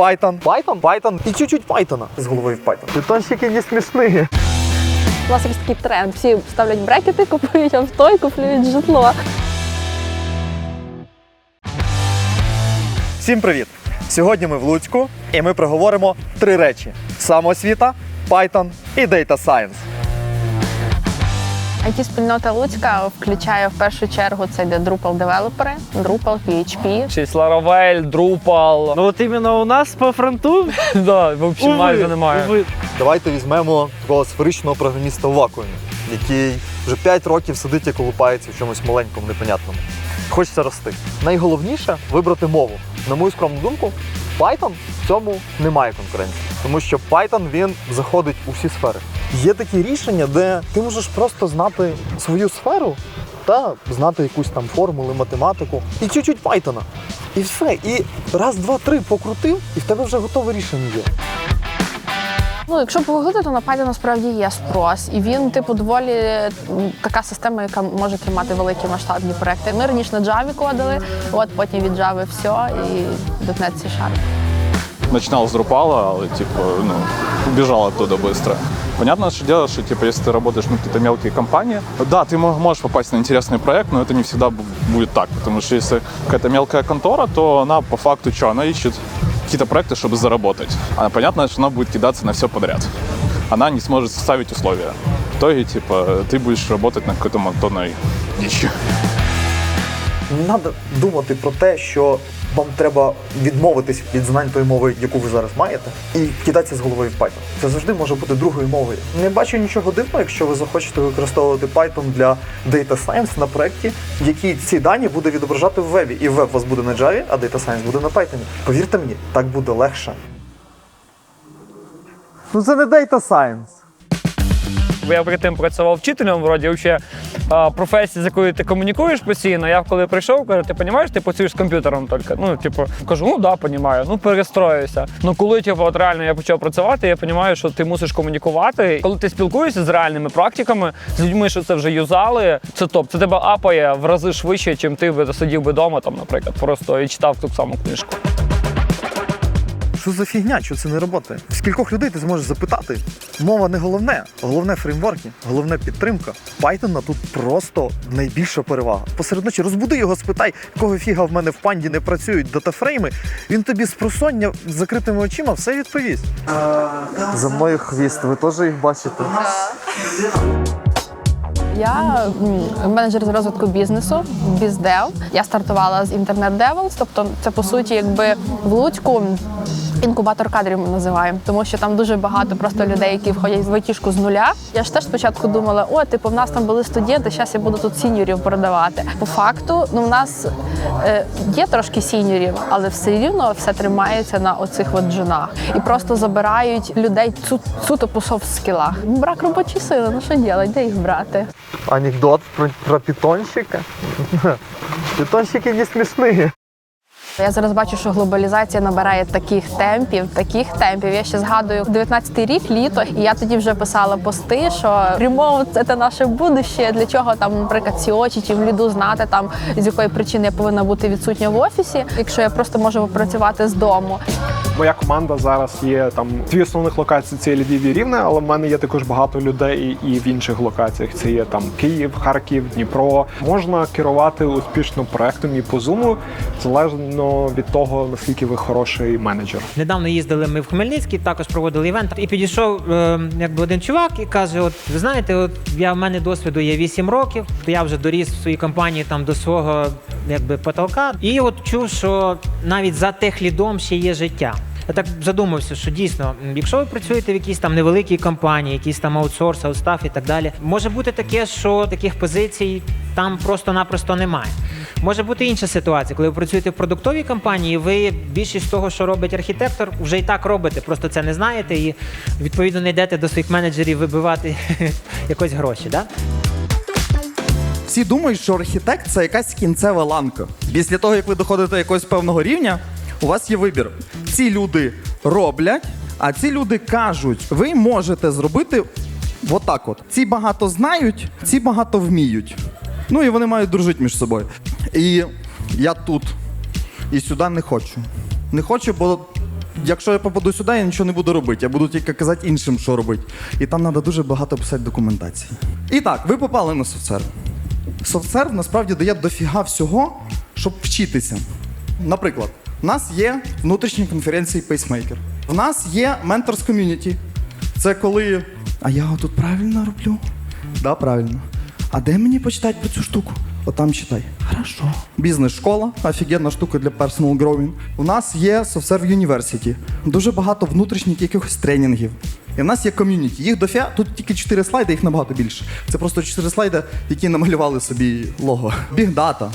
Python, Python, Python і чуть-чуть Python з головою в Python. Тонщики не смішні. У нас якийсь такий тренд. Всі ставлять брекети, купують авто і купують житло. Всім привіт! Сьогодні ми в Луцьку і ми проговоримо три речі: самоосвіта, Python і Data Science. It спільнота Луцька включає в першу чергу це де Drupal девелопери, Drupal, PHP. Щось Laravel, Drupal. Ну от іменно у нас по фронту да, взагалі майже немає. Уви. Давайте візьмемо такого сферичного програміста в вакуумі, який вже 5 років сидить і колупається в чомусь маленькому, непонятному. Хочеться рости. Найголовніше вибрати мову. На мою скромну думку, Python в цьому немає конкуренції, тому що Python він заходить у всі сфери. Є такі рішення, де ти можеш просто знати свою сферу та знати якусь там формули, математику і чуть-чуть Python. І все. І раз, два, три покрутив, і в тебе вже готове рішення є. Ну, якщо погуглити, то на Python насправді є спрос, і він, типу, доволі така система, яка може тримати великі масштабні проекти. Ми раніше на Java кодили, от потім від Java все і .NET C Sharp. начинал с Drupal, але типа, ну, убежал оттуда быстро. Понятно, что дело, что типа, если ты работаешь на какие-то мелкие компании, да, ты мо- можешь попасть на интересный проект, но это не всегда бу- будет так, потому что если какая-то мелкая контора, то она по факту что, она ищет какие-то проекты, чтобы заработать. А понятно, что она будет кидаться на все подряд. Она не сможет составить условия. В итоге, типа, ты будешь работать на какой-то монотонной дичи. Треба думати про те, що вам треба відмовитись від знань тої мови, яку ви зараз маєте, і кидатися з головою в Python. Це завжди може бути другою мовою. Не бачу нічого дивного, якщо ви захочете використовувати Python для Data Science на проєкті, який ці дані буде відображати в вебі. І веб у вас буде на Java, а Data Science буде на Python. Повірте мені, так буде легше. Ну це не Data Science. Бо я перед тим працював вчителем, вроді взагалі професія, з якою ти комунікуєш постійно. Я коли прийшов, кажу, ти розумієш, ти працюєш з комп'ютером тільки. Ну, типу, кажу, ну да, розумію, ну перестроюся. Ну коли типу, от реально я почав працювати, я розумію, що ти мусиш комунікувати. Коли ти спілкуєшся з реальними практиками, з людьми, що це вже юзали, це топ. Це тебе апає в рази швидше, чим ти би сидів би вдома, там, наприклад, просто і читав ту саму книжку. Що за фігня, що це не роботи? Скількох людей ти зможеш запитати? Мова не головне, головне фреймворки, головне підтримка. Python тут просто найбільша перевага. Посеред ночі розбуди його, спитай, якого фіга в мене в панді не працюють датафрейми. Він тобі з просоння з закритими очима все відповість. За мною хвіст, ви теж їх бачите? Я менеджер з розвитку бізнесу, біздев. Я стартувала з інтернет девелс, тобто це по суті, якби в Луцьку. Інкубатор кадрів ми називаємо, тому що там дуже багато просто людей, які входять в айтішку з нуля. Я ж теж спочатку думала, о, типу, в нас там були студенти, зараз я буду тут сіньорів продавати. По факту, ну в нас е, є трошки сіньорів, але все рівно все тримається на оцих от джунах. І просто забирають людей цу- суто по софт скілах. Брак робочої сили, ну що робити, де їх брати? Анекдот про, про питонщика. Питонщики не смішні. Я зараз бачу, що глобалізація набирає таких темпів, таких темпів. Я ще згадую 19-й рік, літо, і я тоді вже писала пости, що ремоут – це наше будуще. Для чого там, наприклад, сіочі чи в ліду знати там з якої причини я повинна бути відсутня в офісі, якщо я просто можу працювати з дому. Моя команда зараз є там дві основних локації це Львів і Рівне, але в мене є також багато людей і в інших локаціях. Це є там Київ, Харків, Дніпро. Можна керувати успішно проектом і по зуму, залежно від того наскільки ви хороший менеджер. Недавно їздили ми в Хмельницький, також проводили івент, і підійшов е, якби один чувак і каже: От ви знаєте, от я в мене досвіду є 8 років, я вже доріс в своїй компанії там до свого якби потолка. І от чув, що навіть за техлідом ще є життя. Я так задумався, що дійсно, якщо ви працюєте в якійсь там невеликій компанії, якийсь там аутсорс, аутстаф і так далі, може бути таке, що таких позицій там просто-напросто немає. Може бути інша ситуація, коли ви працюєте в продуктовій компанії, ви більшість того, що робить архітектор, вже і так робите, просто це не знаєте і відповідно не йдете до своїх менеджерів вибивати якось гроші. Да? Всі думають, що архітект це якась кінцева ланка. Після того, як ви доходите до якогось певного рівня, у вас є вибір. Ці люди роблять, а ці люди кажуть, ви можете зробити отак от. Ці багато знають, ці багато вміють. Ну і вони мають дружити між собою. І я тут і сюди не хочу. Не хочу, бо якщо я попаду сюди, я нічого не буду робити. Я буду тільки казати іншим, що робити. І там треба дуже багато писати документації. І так, ви попали на софтсерв. Софтсерв насправді дає дофіга всього, щоб вчитися. Наприклад, у нас є внутрішні конференції Pacemaker. В нас є Mentors Community. Це коли. А я тут правильно роблю? Да, правильно. А де мені почитати про цю штуку? Отам читай. Хорошо. Бізнес-школа, офігенна штука для personal growing. У нас є SoftServe University. Дуже багато внутрішніх якихось тренінгів. І в нас є ком'юніті. Їх дофіга, тут тільки 4 слайди, їх набагато більше. Це просто 4 слайди, які намалювали собі лого. Big Data,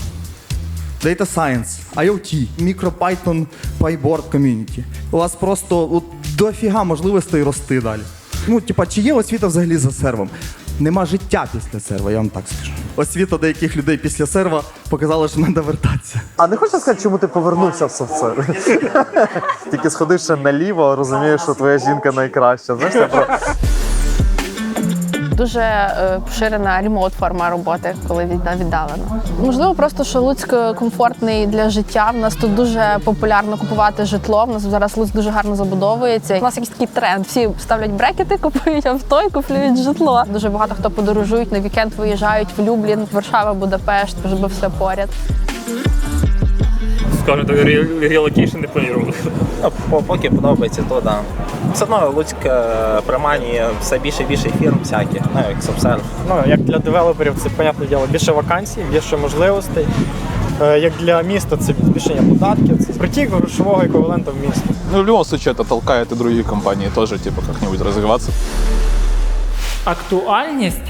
Data Science, IoT, MicroPython, PyBoard Community. У вас просто от, дофіга можливостей рости далі. Ну, типа, чи є освіта взагалі за сервом? Нема життя після серва, я вам так скажу. Освіта деяких людей після серва показала, що треба вертатися. А не хочеш сказати, чому ти повернувся в софтсервіс? Тільки сходиш ще наліво, розумієш, що твоя жінка найкраща. Знаєш, про Дуже е, поширена ремоут форма роботи, коли війна віддалена. Можливо, просто що Луцьк комфортний для життя. У нас тут дуже популярно купувати житло. У нас зараз Луцьк дуже гарно забудовується. У нас якийсь такий тренд. Всі ставлять брекети, купують авто і купують житло. Дуже багато хто подорожують на вікенд, виїжджають в Люблін, Варшава, Будапешт, щоб все поряд. Скажімо так, релокейшн не планували. Ну, поки подобається, то да. Все одно Луцьк е, приманює все більше і більше фірм всяких, ну як Subserve. Ну, як для девелоперів, це, понятне діло, більше вакансій, більше можливостей. Е, Як для міста це збільшення податків, це притік грошового еквіваленту в місто. Ну, в любом случае, это толкает и другие компании тоже, типа, как-нибудь развиваться. актуальність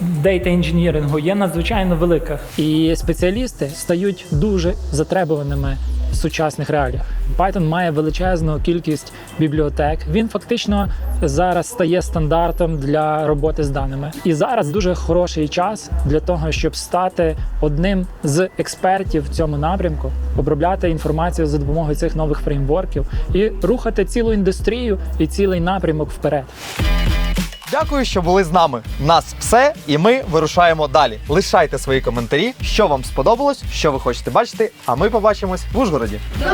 дейта інженірингу є надзвичайно велика, і спеціалісти стають дуже затребуваними в сучасних реаліях. Python має величезну кількість бібліотек. Він фактично зараз стає стандартом для роботи з даними. І зараз дуже хороший час для того, щоб стати одним з експертів в цьому напрямку, обробляти інформацію за допомогою цих нових фреймворків і рухати цілу індустрію і цілий напрямок вперед. Дякую, що були з нами. Нас все, і ми вирушаємо далі. Лишайте свої коментарі, що вам сподобалось, що ви хочете бачити. А ми побачимось в Ужгороді. До